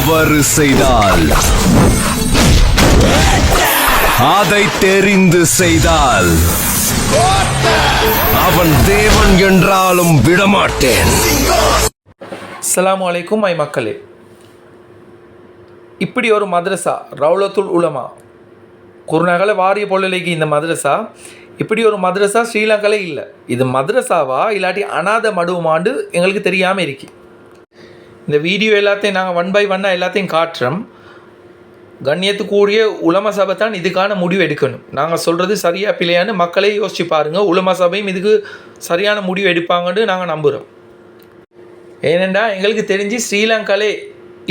தவறு செய்தால். அதை தெரிந்து செய்தால். அவன் தேவன் என்றாலும் விடமாட்டேன். அஸ்லாம் அலைக்கும் ஐ மக்களே. இப்படி ஒரு மதரசா ரவுலத்துல் உலமா குருநகல வாரிய பொருளிக்கு இந்த மதரசா இப்படி ஒரு மதரசா ஸ்ரீலங்காலே இல்லை. இது மதரசாவா இல்லாட்டி அனாத மடுவுமாண்டு எங்களுக்கு தெரியாமல் இருக்குது இந்த வீடியோ எல்லாத்தையும் நாங்கள் ஒன் பை ஒன்னாக எல்லாத்தையும் காட்டுறோம். கண்ணியத்துக்குரிய உலம சபை தான் இதுக்கான முடிவு எடுக்கணும். நாங்கள் சொல்கிறது சரியாக பிள்ளையான்னு மக்களே யோசிச்சு பாருங்கள் உலம சபையும் இதுக்கு சரியான முடிவு எடுப்பாங்கன்னு நாங்கள் நம்புகிறோம் ஏனெண்டா எங்களுக்கு தெரிஞ்சு ஸ்ரீலங்காலே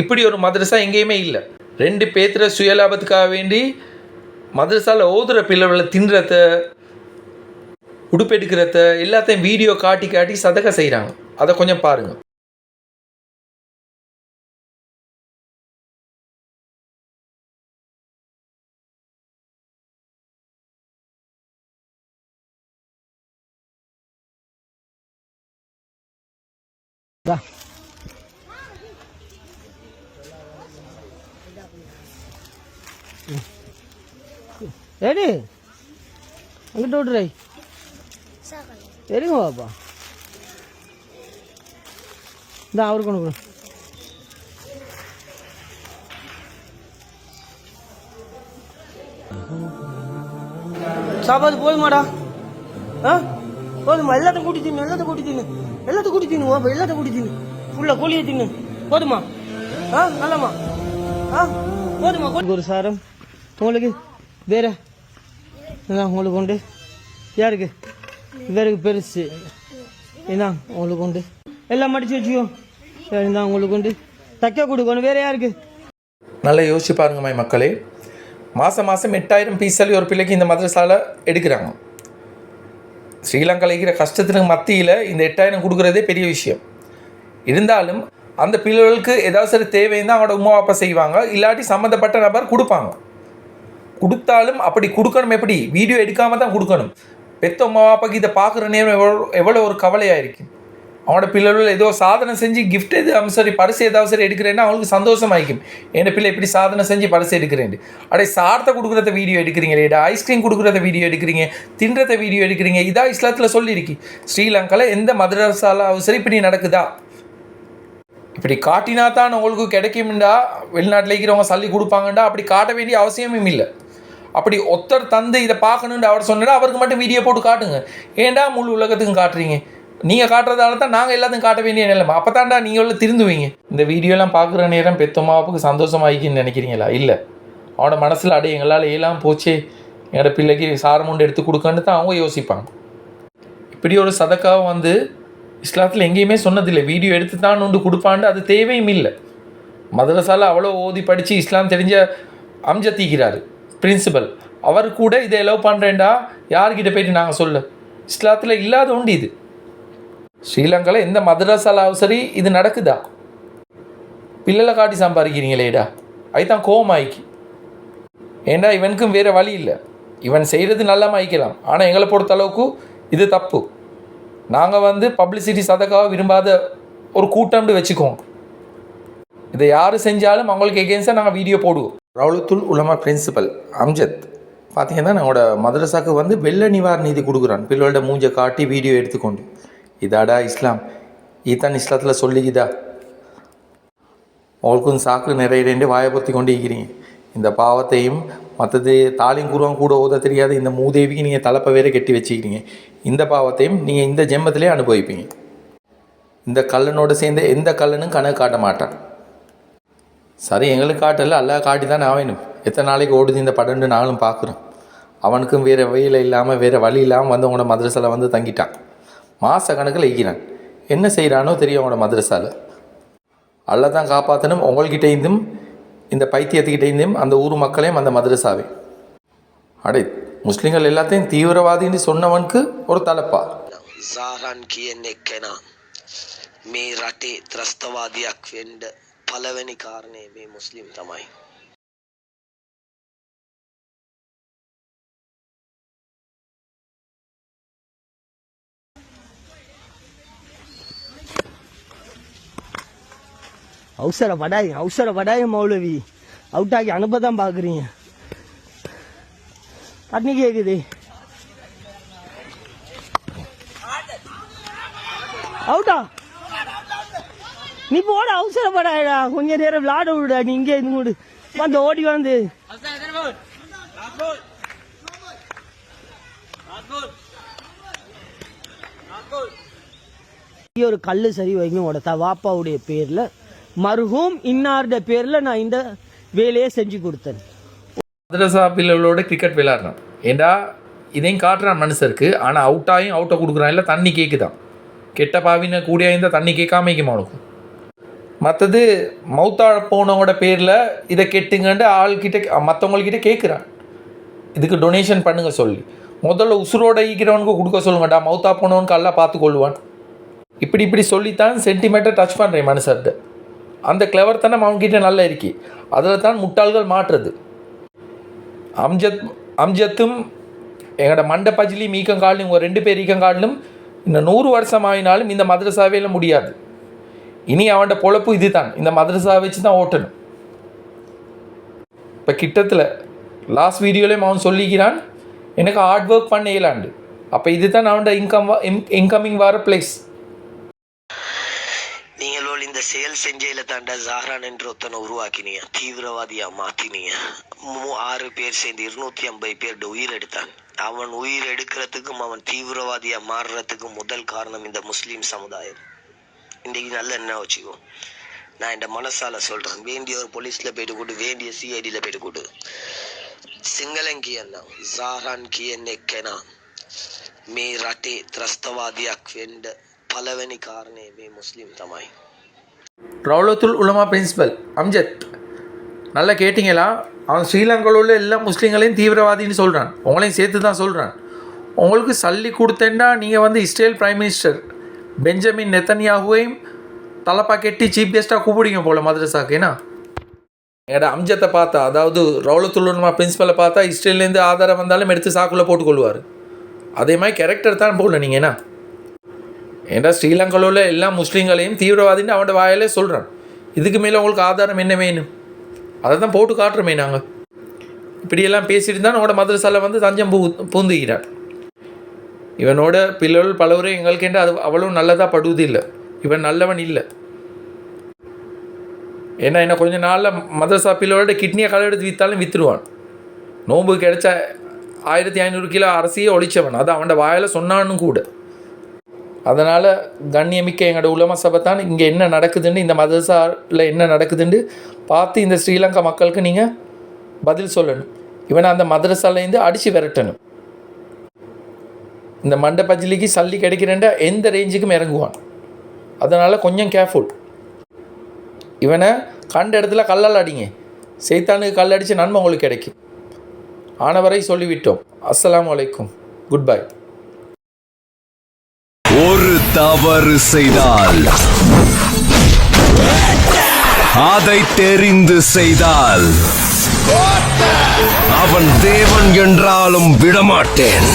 இப்படி ஒரு மதரசா எங்கேயுமே இல்லை. ரெண்டு பேத்துற சுயலாபத்துக்காக வேண்டி மதரசாவில் ஓதுகிற பிள்ளைகளை தின்றத உடுப்பெடுக்கிறத எல்லாத்தையும் வீடியோ காட்டி காட்டி சதக செய்கிறாங்க அதை கொஞ்சம் பாருங்கள் ஏடி அங்கிட்ட விட்டுரை தெரியுமா பாப்பா? இந்த அவருக்கு ஒன்று கொடு. சாப்பாடு போதுமாடா. ஆ? போதுமா எல்லாத்தையும் கூட்டி தின்னு எல்லாத்தையும் கூட்டி தின்னு எல்லாத்தையும் கூட்டி தின்னு எல்லாத்தையும் கூட்டி தின்னு. ஃபுல்லாக கோழியை தின்னு. போதுமா? ஆ நல்லாமா ஆ போதுமா ஒரு சாரம். உங்களுக்கு வேற? என்ன உங்களுக்கு உண்டு. யாருக்கு? இவருக்கு பெருசு. இதான் உங்களுக்கு உண்டு. எல்லாம் மடிச்சு வச்சுக்கோ. இதான் உங்களுக்கு உண்டு. தைக்க கொடுக்கணும். வேற யாருக்கு? நல்லா யோசிச்சு பாருங்க மக்களே. மாதம் மாதம் எட்டாயிரம் பீஸ் சொல்லி ஒரு பிள்ளைக்கு இந்த மதரசாவில் எடுக்கிறாங்க. ஸ்ரீலங்காவில் இருக்கிற கஷ்டத்துக்கு மத்தியில் இந்த எட்டாயிரம் கொடுக்குறதே பெரிய விஷயம். இருந்தாலும் அந்த பிள்ளைகளுக்கு ஏதாவது சரி தேவைன்னு அவங்களோட உமா அப்பா செய்வாங்க. இல்லாட்டி சம்மந்தப்பட்ட நபர் கொடுப்பாங்க. கொடுத்தாலும் அப்படி கொடுக்கணும் எப்படி? வீடியோ எடுக்காமல் தான் கொடுக்கணும். பெத்த உமா அப்பாக்கு இதை பார்க்குற நேரம் எவ்வளோ எவ்வளோ ஒரு கவலையாக இருக்குது அவனோட பிள்ளைகள் ஏதோ சாதனை செஞ்சு கிஃப்ட் எது அவன் சரி பரிசு ஏதாவது சரி எடுக்கிறேன்னா அவங்களுக்கு சந்தோஷமாயிக்கும். என் பிள்ளை இப்படி சாதனை செஞ்சு பரிசு எடுக்கிறேன் அடே சார்த்த கொடுக்குறத வீடியோ எடுக்கிறீங்களேடா ஐஸ்கிரீம் கொடுக்குறத வீடியோ எடுக்கிறீங்க தின்றத வீடியோ எடுக்கிறீங்க இதான் இஸ்லாத்தில் சொல்லியிருக்கு. ஸ்ரீலங்காவில் எந்த மதரசாலாவும் சரி இப்படி நடக்குதா? இப்படி காட்டினா தான் உங்களுக்கு கிடைக்கும்டா வெளிநாட்டில் இருக்கிறவங்க சல்லி கொடுப்பாங்கண்டா அப்படி காட்ட வேண்டிய அவசியமும் இல்லை. அப்படி ஒத்தர் தந்து இதை பார்க்கணுன்னு அவர் சொன்னா அவருக்கு மட்டும் வீடியோ போட்டு காட்டுங்க. ஏன்டா முழு உலகத்துக்கும் காட்டுறீங்க? நீங்கள் காட்டுறதால தான் நாங்கள் எல்லாத்தையும் காட்ட வேண்டிய நிலைமை. அப்போ தான்டா நீங்கள் உள்ள திருந்துவீங்க. இந்த வீடியோலாம் பார்க்குற நேரம் பெத்தம்மாவுக்கு சந்தோஷமாயிக்குன்னு நினைக்கிறீங்களா? இல்லை. அவனோட மனசில் அடே எங்களால் ஏலாம் போச்சே. என்னோட பிள்ளைக்கு சாரமுண்டு எடுத்து கொடுக்கன்னு தான் அவங்க யோசிப்பாங்க. இப்படி ஒரு சதக்காவை வந்து இஸ்லாத்தில் எங்கேயுமே சொன்னதில்லை. வீடியோ எடுத்து தான் உண்டு கொடுப்பான்னு அது தேவையும் இல்லை. மதரசால அவ்வளோ ஓதி படித்து இஸ்லாம் தெரிஞ்ச அம்ஜத்தீக்கிறாரு பிரின்சிபல் அவர் கூட இதை எலவ் பண்ணுறேன்டா யார்கிட்ட போயிட்டு நாங்கள் சொல்ல? இஸ்லாத்தில் இல்லாத உண்டு இது. ஸ்ரீலங்காவில் எந்த மதரசாலாவும் சரி இது நடக்குதா? பிள்ளைகளை காட்டி சம்பாதிக்கிறீங்களேடா அதுதான் கோவம் ஆயிக்கு. ஏண்டா இவனுக்கும் வேறு வழி இல்லை. இவன் செய்கிறது நல்லா மாய்க்கலாம் ஆனால் எங்களை பொறுத்த அளவுக்கு இது தப்பு. நாங்கள் வந்து பப்ளிசிட்டி சதக்காக விரும்பாத ஒரு கூட்டம்னு வச்சுக்குவோம். இதை யார் செஞ்சாலும் அவங்களுக்கு எகேன்ஸ்டாக நாங்கள் வீடியோ போடுவோம். ரவுலத்துல் உலமா பிரின்சிபல் அம்ஜத். பார்த்தீங்கன்னா நம்மளோட மதரசாக்கு வந்து வெள்ள நிவாரண நிதி கொடுக்குறான். பிள்ளைகளோட மூஞ்சை காட்டி வீடியோ எடுத்துக்கொண்டு. இதாடா இஸ்லாம். இதான் இஸ்லாத்தில் சொல்லிக்குதா உங்களுக்கும் சாக்கு நிறைய வாயப்படுத்தி கொண்டு இருக்கிறீங்க இந்த பாவத்தையும் மற்றது தாலியும் கூறுவாங்க கூட ஓத தெரியாத இந்த மூதேவிக்கு நீங்கள் தலைப்பை வேற கட்டி வச்சுக்கிறீங்க. இந்த பாவத்தையும் நீங்கள் இந்த ஜென்மத்திலே அனுபவிப்பீங்க. இந்த கல்லனோடு சேர்ந்து எந்த கல்லனும் கணக்கு காட்ட மாட்டான். சரி எங்களுக்கு காட்டல அல்லா காட்டி தான் ஆகணும் எத்தனை நாளைக்கு ஓடுது இந்த படம்னு நாங்களும் பார்க்குறோம் அவனுக்கும் வேறு வெயில் இல்லாமல் வேறு வழி இல்லாமல் வந்து உங்களோட மதரசில் வந்து தங்கிட்டான். மாத கணக்கில் ஈக்கிறான் என்ன செய்கிறானோ தெரியும் அவனோட மதரசாவில் அல்ல தான் காப்பாற்றணும் உங்கள்கிட்ட இருந்தும் இந்த பைத்தியத்துக்கிட்ட இருந்தும் அந்த ஊர் மக்களையும் அந்த மதரசாவே அடே முஸ்லீம்கள் எல்லாத்தையும் தீவிரவாதின்னு சொன்னவனுக்கு ஒரு தலைப்பா සාරන් කියන්නේ කෙනා මේ රටේ ත්‍රස්තවාදයක් වෙන්ඩ පලවැනි කාරණය මේ මුස්ලිම් තමයි. அவுசர அவசரப்படாய் மௌலவி. அவுட் ஆகி அனுப்ப தான் பார்க்குறீங்க. தண்ணி கேக்குது. அவுட்டா நீ போட அவசரப்படாடா கொஞ்ச நேரம் விளாட விடுடா. நீ இங்கே இருந்து விடு வந்து ஓடி வந்து. ஒரு கல் சரி வைங்க உடத்தா. வாப்பாவுடைய பேர்ல மருகும் இன்னார்ட பேரில் நான் இந்த வேலையை செஞ்சு கொடுத்தேன். மதரசா பிள்ளைகளோட கிரிக்கெட் விளையாடுறான். ஏண்டா? இதையும் காட்டுறான் மனுஷருக்கு. ஆனால் அவுட்டாயும் அவுட்டை கொடுக்குறான். இல்லை தண்ணி கேட்குதான் கெட்ட பாவின கூடிய இருந்தால் தண்ணி கேட்காம வைக்குமா மற்றது மௌத்தாழ போனவங்களோட பேரில் இதை கெட்டுங்கன்ட்டு ஆள்கிட்ட மற்றவங்கள்கிட்ட கேட்குறான் இதுக்கு டொனேஷன் பண்ணுங்க சொல்லி. முதல்ல உசுரோட ஈக்கிறவனுக்கு கொடுக்க சொல்லுங்கடா. மௌத்தா போனவனுக்கு எல்லாம் பார்த்து கொள்வான் இப்படி இப்படி சொல்லித்தான் சென்டிமெண்ட்டை டச் பண்ணுறேன் மனுஷர்கிட்ட. அந்த கிளவர் தானே அவன்கிட்ட நல்லா இருக்கி. அதில் தான் முட்டாள்கள் மாற்றுறது அம்ஜத் அம்ஜத்தும் எங்களோட மண்ட பஜிலி மீக்கங்காலிலும் ஒரு ரெண்டு பேர் ஈக்கங்காலும் இன்னும் நூறு வருஷம் ஆகினாலும் இந்த மதரசாவையில் முடியாது. இனி அவன்கிட்ட பொழப்பு இதுதான். இந்த மதரசாவை வச்சு தான் ஓட்டணும். இப்போ கிட்டத்தில் லாஸ்ட் வீடியோலேயும் அவன் சொல்லிக்கிறான் எனக்கு ஹார்ட் ஒர்க் பண்ண இயலாண்டு. அப்போ இதுதான் அவன்ட இன்கம் இன்கமிங் வர பிளேஸ் அவள் இந்த செயல் செஞ்சையில தாண்ட ஜாஹ்ரான் என்று ஒருத்தனை உருவாக்கினியா. தீவிரவாதியா மாத்தினியா. ஆறு பேர் சேர்ந்து இருநூத்தி ஐம்பது பேர் உயிர் எடுத்தான். அவன் உயிர் எடுக்கிறதுக்கும் அவன் தீவிரவாதியா மாறுறதுக்கும் முதல் காரணம் இந்த முஸ்லீம் சமுதாயம். இன்னைக்கு நல்ல என்ன வச்சுக்கோ. நான் இந்த மனசால சொல்றேன். வேண்டிய ஒரு போலீஸ்ல போயிட்டு கூட்டு வேண்டிய சிஐடியில போயிட்டு கூட்டு. സിംഗലങ്കി എന്ന സാറാൻ കിയന്നെ കെന മേ மே ത്രസ്തവാദിയാക്വേണ്ട പലവനി കാരണേ മേ മുസ്ലിം തമായി ரவுலத்துல் உலமா பிரின்சிபல் அம்ஜத். நல்லா கேட்டிங்களா? அவன் ஸ்ரீலங்காவில் உள்ள எல்லா முஸ்லீம்களையும் தீவிரவாதின்னு சொல்கிறான் உங்களையும் சேர்த்து தான் சொல்கிறான் உங்களுக்கு சல்லி கொடுத்தேன்னா நீங்கள் வந்து இஸ்ரேல் பிரைம் மினிஸ்டர் பெஞ்சமின் நெத்தன்யாகுவையும் தலப்பா கெட்டி சீஃப் கெஸ்ட்டாக கூப்பிடுங்க போல் மதரசாக்கு ஏன்னா? என்னோட அம்ஜத்தை பார்த்தா அதாவது ரவுலத்துள்ளுமா பிரின்ஸிபலை பார்த்தா இஸ்ரேல்லேருந்து ஆதாரம் வந்தாலும் எடுத்து சாக்குள்ளே போட்டுக்கொள்வார். அதே மாதிரி கேரக்டர் தான் போகல நீங்கள் என்ன ஏன்டா ஸ்ரீலங்காவில் உள்ள எல்லா முஸ்லீம்களையும் தீவிரவாதின்னு அவனோட வாயிலே சொல்கிறான் இதுக்கு மேலே உங்களுக்கு ஆதாரம் என்ன வேணும்? அதை தான் போட்டு காட்டுறோமே நாங்கள் இப்படியெல்லாம் பேசிட்டு தான் உங்களோட மதரசால வந்து தஞ்சம் பூ பூந்துகிறார். இவனோட பிள்ளைகள் பலவரும் எங்களுக்கென்று அது அவ்வளோ நல்லதாக படுவதில்லை இவன் நல்லவன் இல்லை. ஏன்னா என்ன கொஞ்ச நாளில் மதரசா பிள்ளைகளோட கிட்னியை களை எடுத்து விற்றாலும் விற்றுருவான் நோன்பு கிடைச்ச ஆயிரத்தி ஐநூறு கிலோ அரசியே ஒழிச்சவன். அது அவன் வாயில் சொன்னான்னு கூட. அதனால் கண்ணியமிக்க எங்களோட உலம சபை தான் இங்கே என்ன நடக்குதுன்னு இந்த மதரசாவில் என்ன நடக்குதுன்னு பார்த்து இந்த ஸ்ரீலங்கா மக்களுக்கு நீங்கள் பதில் சொல்லணும். இவனை அந்த மதரசாலேருந்து அடித்து விரட்டணும். இந்த மண்டபஜிலிக்கு சல்லி கிடைக்கிறேன்டா எந்த ரேஞ்சுக்கும் இறங்குவான். அதனால் கொஞ்சம் கேர்ஃபுல் இவனை கண்ட இடத்துல கல்லால் அடிங்க செய்தானுக்கு கல் அடித்து நன்மை உங்களுக்கு கிடைக்கும். ஆனவரை சொல்லிவிட்டோம். அஸ்லாம் வலைக்கும் குட் பை தவறு செய்தால். அதை தெரிந்து செய்தால். அவன் தேவன் என்றாலும் விடமாட்டேன்.